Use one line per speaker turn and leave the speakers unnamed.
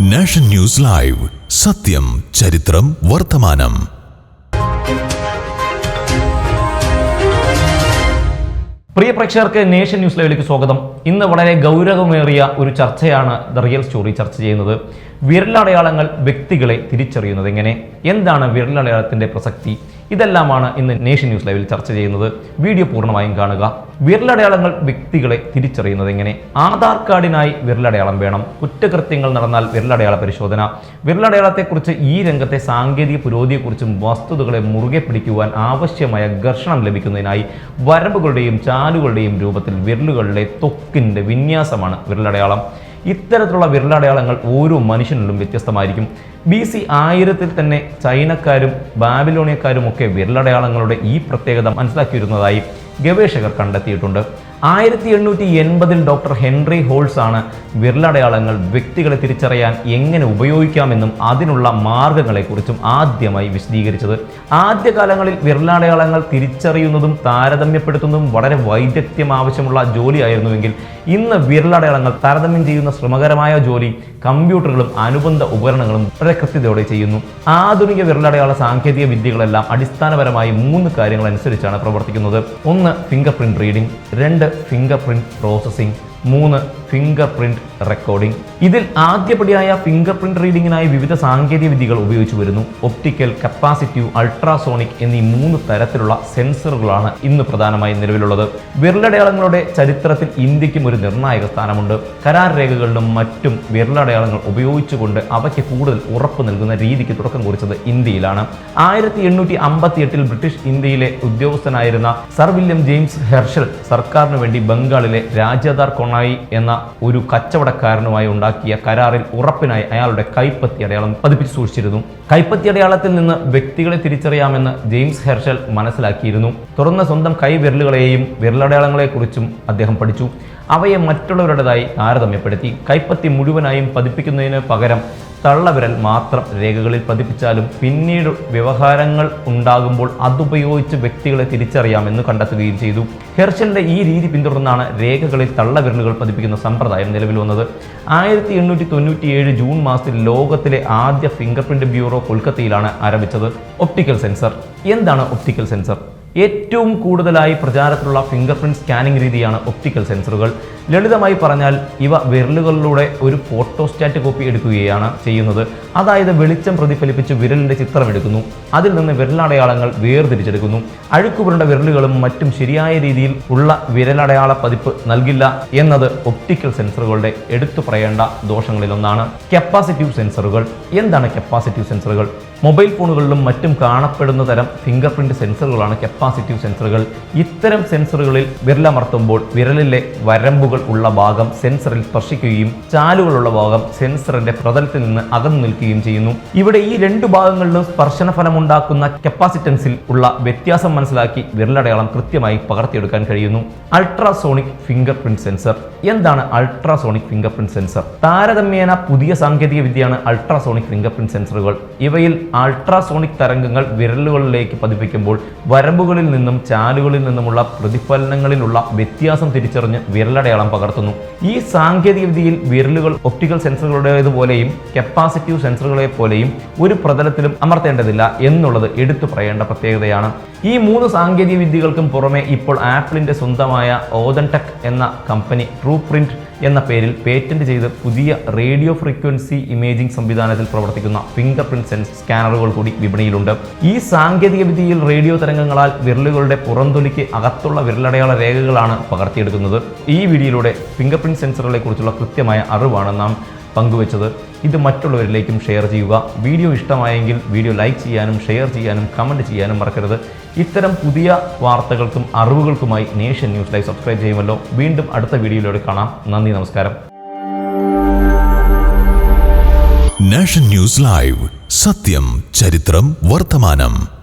Nation news live. സത്യം ചരിത്രം വർത്തമാനം.
പ്രിയ പ്രേക്ഷകർക്ക് നേഷൻ ന്യൂസ് ലൈവിലേക്ക് സ്വാഗതം. ഇന്ന് വളരെ ഗൗരവമേറിയ ഒരു ചർച്ചയാണ് ദ റിയൽ സ്റ്റോറി ചർച്ച ചെയ്യുന്നത്. വിരലടയാളങ്ങൾ വ്യക്തികളെ തിരിച്ചറിയുന്നത് എങ്ങനെ? എന്താണ് വിരലടയാളത്തിന്റെ പ്രസക്തി? ഇതെല്ലാമാണ് ഇന്ന് നേഷൻ ന്യൂസ് ലൈവിൽ ചർച്ച ചെയ്യുന്നത്. വീഡിയോ പൂർണമായും കാണുക. വിരലടയാളങ്ങൾ വ്യക്തികളെ തിരിച്ചറിയുന്നത് എങ്ങനെ? ആധാർ കാർഡിനായി വിരലടയാളം വേണം. കുറ്റകൃത്യങ്ങൾ നടന്നാൽ വിരലടയാള പരിശോധന. വിരലടയാളത്തെക്കുറിച്ച് ഈ രംഗത്തെ സാങ്കേതിക പുരോഗതിയെക്കുറിച്ചും വസ്തുതകളെ മുറുകെ പിടിക്കുവാൻ ആവശ്യമായ ഘർഷണം ലഭിക്കുന്നതിനായി വരമ്പുകളുടെയും ചാലുകളുടെയും രൂപത്തിൽ വിരലുകളുടെ തൊക്കിന്റെ വിന്യാസമാണ് വിരലടയാളം. ഇത്തരത്തിലുള്ള വിരലടയാളങ്ങൾ ഓരോ മനുഷ്യനിലും വ്യത്യസ്തമായിരിക്കും. ബി സി ആയിരത്തിൽ തന്നെ ചൈനക്കാരും ബാബിലോണിയക്കാരും ഒക്കെ വിരലടയാളങ്ങളുടെ ഈ പ്രത്യേകത മനസ്സിലാക്കിയിരുന്നതായി ഗവേഷകർ കണ്ടെത്തിയിട്ടുണ്ട്. ആയിരത്തി എണ്ണൂറ്റി എൺപതിൽ ഡോക്ടർ ഹെൻറി ഹോൾസ് ആണ് വിരലടയാളങ്ങൾ വ്യക്തികളെ തിരിച്ചറിയാൻ എങ്ങനെ ഉപയോഗിക്കാമെന്നും അതിനുള്ള മാർഗങ്ങളെക്കുറിച്ചും ആദ്യമായി വിശദീകരിച്ചത്. ആദ്യകാലങ്ങളിൽ വിരലടയാളങ്ങൾ തിരിച്ചറിയുന്നതും താരതമ്യപ്പെടുത്തുന്നതും വളരെ വൈദഗ്ധ്യം ആവശ്യമുള്ള ജോലിയായിരുന്നുവെങ്കിൽ ഇന്ന് വിരലടയാളങ്ങൾ താരതമ്യം ചെയ്യുന്ന ശ്രമകരമായ ജോലി കമ്പ്യൂട്ടറുകളും അനുബന്ധ ഉപകരണങ്ങളും വളരെ കൃത്യതയോടെ ചെയ്യുന്നു. ആധുനിക വിരലടയാള സാങ്കേതിക വിദ്യകളെല്ലാം അടിസ്ഥാനപരമായി മൂന്ന് കാര്യങ്ങൾ അനുസരിച്ചാണ് പ്രവർത്തിക്കുന്നത്. ഒന്ന് ഫിംഗർ പ്രിന്റ് റീഡിംഗ് രണ്ട് ഫിംഗർ പ്രിന്റ് പ്രോസസ്സിംഗ് മൂന്ന് ഫിംഗർ പ്രിന്റ് റെക്കോർഡിംഗ് ഇതിൽ ആദ്യപടിയായ ഫിംഗർ പ്രിന്റ് റീഡിങ്ങിനായി വിവിധ സാങ്കേതിക വിദ്യകൾ ഉപയോഗിച്ചു വരുന്നു. ഒപ്റ്റിക്കൽ കപ്പാസിറ്റീവ് അൾട്രാസോണിക് എന്നീ മൂന്ന് തരത്തിലുള്ള സെൻസറുകളാണ് ഇന്ന് പ്രധാനമായി നിലവിലുള്ളത്. വിരലടയാളങ്ങളുടെ ചരിത്രത്തിൽ ഇന്ത്യക്കും ഒരു നിർണായക സ്ഥാനമുണ്ട്. കരാർ രേഖകളിലും മറ്റും വിരലടയാളങ്ങൾ ഉപയോഗിച്ചുകൊണ്ട് അവയ്ക്ക് കൂടുതൽ ഉറപ്പ് നൽകുന്ന രീതിക്ക് തുടക്കം കുറിച്ചത് ഇന്ത്യയിലാണ്. ആയിരത്തി എണ്ണൂറ്റി അമ്പത്തി എട്ടിൽ ബ്രിട്ടീഷ് ഇന്ത്യയിലെ ഉദ്യോഗസ്ഥനായിരുന്ന സർ വില്യം ജെയിംസ് ഹെർഷൽ സർക്കാരിന് വേണ്ടി ബംഗാളിലെ രാജാദാർ കൊണായി എന്ന ഒരു കച്ചവടക്കാരനുമായി ഉണ്ടാക്കിയ കരാറിൽ ഉറപ്പിനായി അയാളുടെ കൈപ്പത്തി അടയാളം പതിപ്പിച്ച് സൂക്ഷിച്ചിരുന്നു. കൈപ്പത്തി അടയാളത്തിൽ നിന്ന് വ്യക്തികളെ തിരിച്ചറിയാമെന്ന് ജെയിംസ് ഹെർഷൽ മനസ്സിലാക്കിയിരുന്നു. തുറന്ന സ്വന്തം കൈവിരലുകളെയും വിരലടയാളങ്ങളെക്കുറിച്ചും അദ്ദേഹം പഠിച്ചു. അവയെ മറ്റുള്ളവരുടേതായി താരതമ്യപ്പെടുത്തി കൈപ്പത്തി മുഴുവനായും പതിപ്പിക്കുന്നതിന് പകരം തള്ളവിരൽ മാത്രം രേഖകളിൽ പതിപ്പിച്ചാലും പിന്നീട് വ്യവഹാരങ്ങൾ ഉണ്ടാകുമ്പോൾ അതുപയോഗിച്ച് വ്യക്തികളെ തിരിച്ചറിയാമെന്ന് കണ്ടെത്തുകയും ചെയ്തു. ഹെർഷലിന്റെ ഈ രീതി പിന്തുടർന്നാണ് രേഖകളിൽ തള്ളവിരലുകൾ പതിപ്പിക്കുന്ന സമ്പ്രദായം നിലവിൽ വന്നത്. ആയിരത്തി എണ്ണൂറ്റി തൊണ്ണൂറ്റിയേഴ് ജൂൺ മാസത്തിൽ ലോകത്തിലെ ആദ്യ ഫിംഗർ പ്രിന്റ് ബ്യൂറോ കൊൽക്കത്തയിലാണ് ആരംഭിച്ചത്. Optical sensor. എന്താണ് ഒപ്റ്റിക്കൽ സെൻസർ? ഏറ്റവും കൂടുതലായി പ്രചാരത്തിലുള്ള ഫിംഗർ പ്രിന്റ് സ്കാനിംഗ് രീതിയാണ് ഒപ്റ്റിക്കൽ സെൻസറുകൾ ലളിതമായി പറഞ്ഞാൽ ഇവ വിരലുകളിലൂടെ ഒരു ഫോട്ടോസ്റ്റാറ്റ് കോപ്പി എടുക്കുകയാണ് ചെയ്യുന്നത്. അതായത് വെളിച്ചം പ്രതിഫലിപ്പിച്ച് വിരലിന്റെ ചിത്രം എടുക്കുന്നു. അതിൽ നിന്ന് വിരലടയാളങ്ങൾ വേർതിരിച്ചെടുക്കുന്നു. അഴുക്കുപുരണ്ട വിരലുകളും മറ്റും ശരിയായ രീതിയിൽ ഉള്ള വിരലടയാള പതിപ്പ് നൽകില്ല എന്നത് ഒപ്റ്റിക്കൽ സെൻസറുകളുടെ എടുത്തു പറയേണ്ട ദോഷങ്ങളിലൊന്നാണ്. കപ്പാസിറ്റീവ് സെൻസറുകൾ എന്താണ് കപ്പാസിറ്റീവ് സെൻസറുകൾ മൊബൈൽ ഫോണുകളിലും മറ്റും കാണപ്പെടുന്ന തരം ഫിംഗർ പ്രിന്റ് സെൻസറുകളാണ് കപ്പാസിറ്റീവ് സെൻസറുകൾ ഇത്തരം സെൻസറുകളിൽ വിരലമർത്തുമ്പോൾ വിരലിലെ വരമ്പുകൾ ഉള്ള ഭാഗം സെൻസറിൽ സ്പർശിക്കുകയും ചാലുകളുള്ള ഭാഗം സെൻസറിന്റെ പ്രതലത്തിൽ നിന്ന് അകന്നു നിൽക്കുകയും ചെയ്യുന്നു. ഇവിടെ ഈ രണ്ട് ഭാഗങ്ങളിലും സ്പർശന ഫലമുണ്ടാക്കുന്ന കപ്പാസിറ്റൻസിൽ ഉള്ള വ്യത്യാസം മനസ്സിലാക്കി വിരലടയാളം കൃത്യമായി പകർത്തിയെടുക്കാൻ കഴിയുന്നു. അൾട്രാസോണിക് ഫിംഗർ പ്രിന്റ് സെൻസർ എന്താണ് അൾട്രാസോണിക് ഫിംഗർ പ്രിന്റ് സെൻസർ താരതമ്യേന പുതിയ സാങ്കേതിക വിദ്യയാണ് അൾട്രാസോണിക് ഫിംഗർ പ്രിന്റ് സെൻസറുകൾ ഇവയിൽ അൾട്രാസോണിക് തരംഗങ്ങൾ വിരലുകളിലേക്ക് പതിപ്പിക്കുമ്പോൾ വരമ്പുകളിൽ നിന്നും ചാലുകളിൽ നിന്നുമുള്ള പ്രതിഫലനങ്ങളിലുള്ള വ്യത്യാസം തിരിച്ചറിഞ്ഞ് വിരലടയാളം പകർത്തുന്നു. ഈ സാങ്കേതികവിദ്യയിൽ വിരലുകൾ ഒപ്റ്റിക്കൽ സെൻസറുകളുടേതുപോലെയും കപ്പാസിറ്റീവ് സെൻസറുകളെ പോലെയും ഒരു പ്രതലത്തിലും അമർത്തേണ്ടതില്ല എന്നുള്ളത് എടുത്തു പറയേണ്ട പ്രത്യേകതയാണ്. ഈ മൂന്ന് സാങ്കേതിക വിദ്യകൾക്കും പുറമെ ഇപ്പോൾ ആപ്പിളിന്റെ സ്വന്തമായ ഓതൻടെക് എന്ന കമ്പനി ട്രൂ പ്രിന്റ് എന്ന പേരിൽ പേറ്റന്റ് ചെയ്ത് പുതിയ റേഡിയോ ഫ്രീക്വൻസി ഇമേജിംഗ് സംവിധാനത്തിൽ പ്രവർത്തിക്കുന്ന ഫിംഗർ പ്രിന്റ് സെൻസ് സ്കാനറുകൾ കൂടി വിപണിയിലുണ്ട്. ഈ സാങ്കേതിക വിദ്യയിൽ റേഡിയോ തരംഗങ്ങളാൽ വിരലുകളുടെ പുറന്തൊലിക്ക് അകത്തുള്ള വിരലടയാള രേഖകളാണ് പകർത്തിയെടുക്കുന്നത്. ഈ വീഡിയോയിലൂടെ ഫിംഗർ പ്രിന്റ് സെൻസറുകളെ കുറിച്ചുള്ള കൃത്യമായ അറിവാണ് നാം പങ്കുവച്ചത്. ഇത് മറ്റുള്ളവരിലേക്കും ഷെയർ ചെയ്യുക. വീഡിയോ ഇഷ്ടമായെങ്കിൽ വീഡിയോ ലൈക്ക് ചെയ്യാനും ഷെയർ ചെയ്യാനും കമന്റ് ചെയ്യാനും മറക്കരുത്. ഇത്തരം പുതിയ വാർത്തകൾക്കും അറിവുകൾക്കുമായി നേഷൻ ന്യൂസ് ലൈവ് സബ്സ്ക്രൈബ് ചെയ്യുമല്ലോ. വീണ്ടും അടുത്ത വീഡിയോയിലൂടെ കാണാം. നന്ദി നമസ്കാരം.
Nation news live. സത്യം ചരിത്രം വർത്തമാനം.